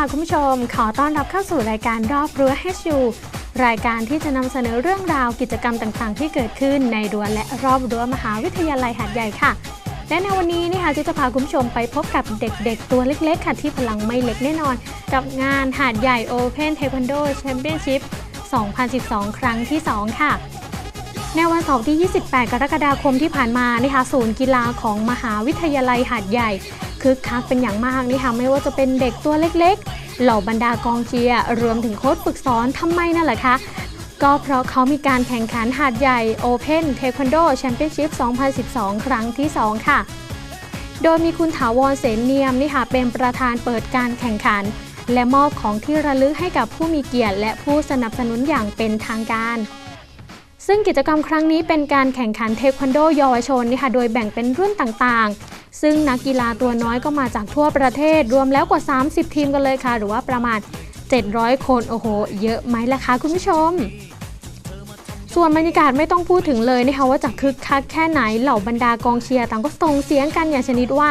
ค่ะคุณผู้ชม ขอต้อนรับเข้าสู่รายการรอบรั้ว HU รายการที่จะนำเสนอเรื่องราวกิจกรรมต่างๆ ที่เกิดขึ้นในรั้วและรอบรั้วมหาวิทยาลัยหาดใหญ่ค่ะ และในวันนี้นะคะจะพาคุณผู้ชมไปพบกับเด็กๆ ตัวเล็กๆ ค่ะ ที่พลังไม่เล็กแน่นอน กับงานหาดใหญ่ Open Taekwondo Championship 2012 ครั้งที่ 2 ค่ะในวันเสาร์ที่ 28 กรกฎาคมที่ผ่านมานะคะศูนย์กีฬาของมหาวิทยาลัยหาดใหญ่ คึกคักเป็นอย่างมากนี่ค่ะไม่ว่าจะเป็นเด็กตัวเล็กๆ เหล่าบรรดากองเชียร์รวมถึงโค้ชฝึกสอนทำไมนั่นแหละคะก็เพราะเขามีการแข่งขันหาดใหญ่ Open Taekwondo Championship 2012 ครั้งที่ 2 ค่ะ โดยมีคุณถาวรเสนเนียมนี่ค่ะเป็นประธานเปิดการแข่งขัน และมอบของที่ระลึกให้กับผู้มีเกียรติ และผู้สนับสนุนอย่างเป็นทางการ ซึ่งกิจกรรมครั้งนี้เป็นการแข่งขันเทควันโดเยาวชนนี่ค่ะโดยแบ่งเป็นรุ่นต่างๆ ซึ่งนักกีฬาตัวน้อยก็มาจากทั่วประเทศรวมแล้วกว่า 30 ทีมกันเลยค่ะ หรือว่าประมาณ 700 คน โอ้โห เยอะไหมล่ะคะคุณผู้ชม ส่วนบรรยากาศไม่ต้องพูดถึงเลยนะคะว่าจะคึกคักแค่ไหนเหล่าบรรดากองเชียร์ต่างก็ส่งเสียงกันอย่างชนิดว่า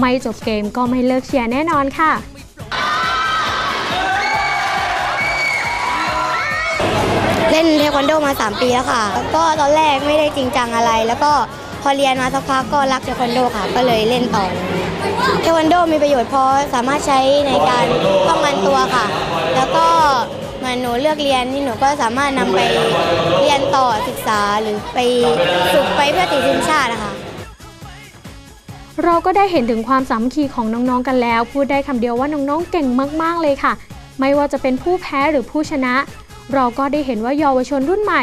ไม่จบเกมก็ไม่เลิกเชียร์แน่นอนค่ะเล่นเทควันโดมา 3 ปีแล้วค่ะก็ตอนแรกไม่ได้จริงจังอะไร แล้วก็ อเรียนมาสักพักก็รักเทควันโดค่ะ ก็เลยเล่นต่อ เทควันโดมีประโยชน์เพราะสามารถใช้ในการป้องกันตัวค่ะ แล้วก็เหมือนหนูเลือกเรียนนี่หนูก็สามารถนำไปเรียนต่อศึกษาหรือไปฝึกไปเพื่อติดทีมชาตินะคะเราก็ได้เห็นถึงความสามัคคีของน้องๆกันแล้ว พูดได้คำเดียวว่าน้องๆเก่งมากๆเลยค่ะ ไม่ว่าจะเป็นผู้แพ้หรือผู้ชนะ เราก็ได้เห็นว่าเยาวชนรุ่นใหม่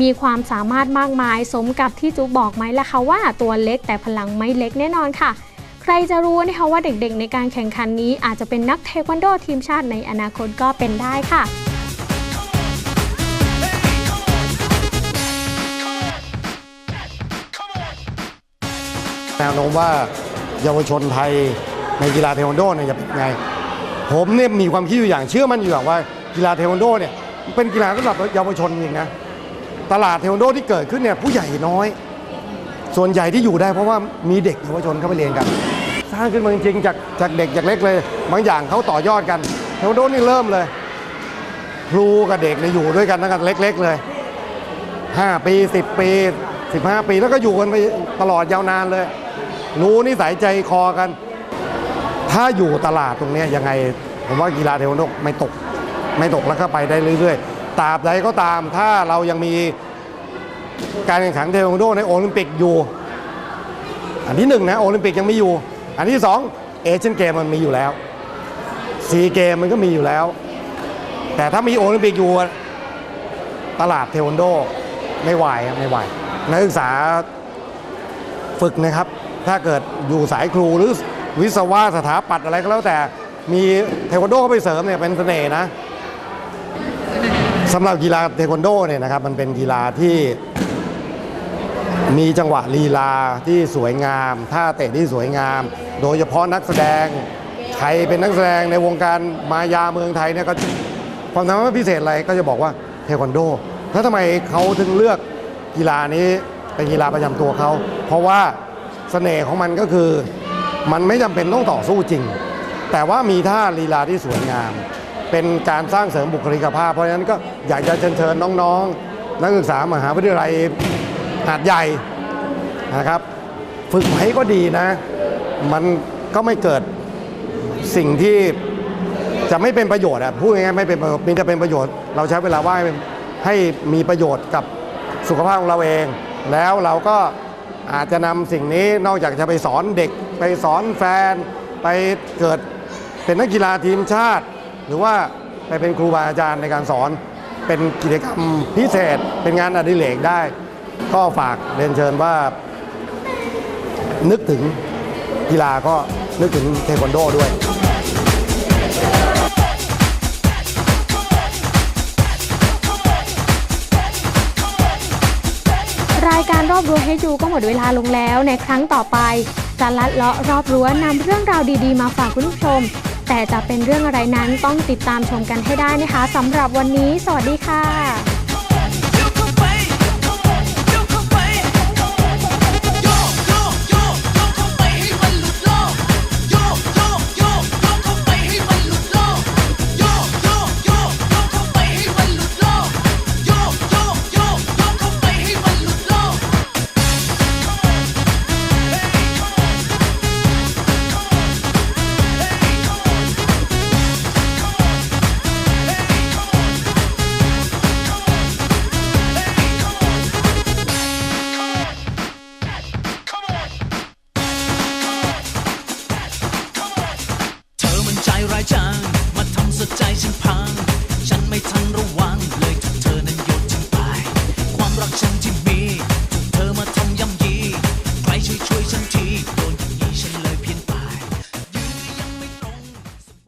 มีความสามารถมากมาย สมกับที่จุบอกไหมล่ะคะว่าตัวเล็กแต่พลังไม่เล็กแน่นอนค่ะ ใครจะรู้นะคะว่าเด็กๆ ในการแข่งขันนี้อาจจะเป็นนักเทควันโดทีมชาติในอนาคตก็เป็นได้ค่ะแนวโน้มว่าเยาวชนไทยในกีฬาเทควันโดเนี่ยจะเป็นไง ผมเนี่ยมีความคิดอยู่อย่างเชื่อมั่นอยู่อย่างว่ากีฬาเทควันโดเนี่ยเป็นกีฬาสำหรับเยาวชนจริงนะ ตลาดเทควันโดที่เกิดขึ้นเนี่ยผู้ใหญ่น้อย ส่วนใหญ่ที่อยู่ได้เพราะว่ามีเด็กเยาวชนเข้าไปเรียนกัน สร้างขึ้นมาจริงๆจากจากเด็กจากเล็กเลย บางอย่างเขาต่อยอดกันเทควันโดนี่เริ่มเลย ครูกับเด็กเนี่ยอยู่ด้วยกันตั้งแต่เล็ก ๆ เลย 5 ปี 10 ปี 15 ปีแล้วก็อยู่กันไปตลอดยาวนานเลย รู้นิสัยใจคอกัน ถ้าอยู่ตลาดตรงนี้ยยังไง ผมว่ากีฬาเทควันโดไม่ตก ไม่ตกแล้วก็ไปได้เรื่อย ๆ ตราบใดก็ตามถ้าเรายังมีการแข่งขันเทควันโดในโอลิมปิกอยู่ อันที่หนึ่งนะโอลิมปิกยังมีอยู่ อันที่สองเอเชียนเกมมันมีอยู่แล้วซีเกมมันก็มีอยู่แล้ว แต่ถ้ามีโอลิมปิกอยู่ตลาดเทควันโดไม่ไหวครับไม่ไหวนักศึกษาฝึกนะครับ ถ้าเกิดอยู่สายครูหรือวิศวะสถาปัตย์อะไรก็แล้วแต่มีเทควันโดเข้าไปเสริมเนี่ยเป็นเสน่ห์นะ สำหรับกีฬาเทควันโดเนี่ยนะครับมันเป็นกีฬาที่มีจังหวะลีลาที่สวยงามท่าเตะที่สวยงาม โดยเฉพาะนักแสดงใครเป็นนักแสดงในวงการมายาเมืองไทยเนี่ยก็ความสามารถพิเศษอะไรก็จะบอกว่าเทควันโดแล้วทำไมเขาถึงเลือกกีฬานี้เป็นกีฬาประจำตัวเขา เพราะว่าเสน่ห์ของมันก็คือ มันไม่จำเป็นต้องต่อสู้จริง แต่ว่ามีท่าลีลาที่สวยงาม เป็นการสร้างเสริมบุคลิกภาพ เพราะฉะนั้นก็อยากจะเชิญเชิญน้องๆ นักศึกษามหาวิทยาลัยหาดใหญ่นะครับ ฝึกไว้ก็ดีนะ มันก็ไม่เกิดสิ่งที่จะไม่เป็นประโยชน์อะพูดง่ายๆไม่เป็นประโยชน์มีแต่เป็นประโยชน์เราใช้เวลาว่างให้ให้มีประโยชน์กับสุขภาพของเราเอง แล้วเราก็อาจจะนำสิ่งนี้นอกจากจะไปสอนเด็ก ไปสอนแฟน ไปเกิดเป็นนักกีฬาทีมชาติ หรือว่าไปเป็นครูบาอาจารย์ในการสอน เป็นกิจกรรมพิเศษ เป็นงานอดิเรกได้ ก็ฝากเรียนเชิญว่า นึกถึงกีฬาก็นึกถึงเทควันโดด้วยรายการรอบรั้วให้ดูก็หมดเวลาลงแล้วในครั้งต่อไปจะลัดเลาะรอบรั้วนำเรื่องราวดีๆ มาฝากคุณผู้ชม แต่จะเป็นเรื่องอะไรนั้นต้องติดตามชมกันให้ได้นะคะสำหรับวันนี้ สวัสดีค่ะ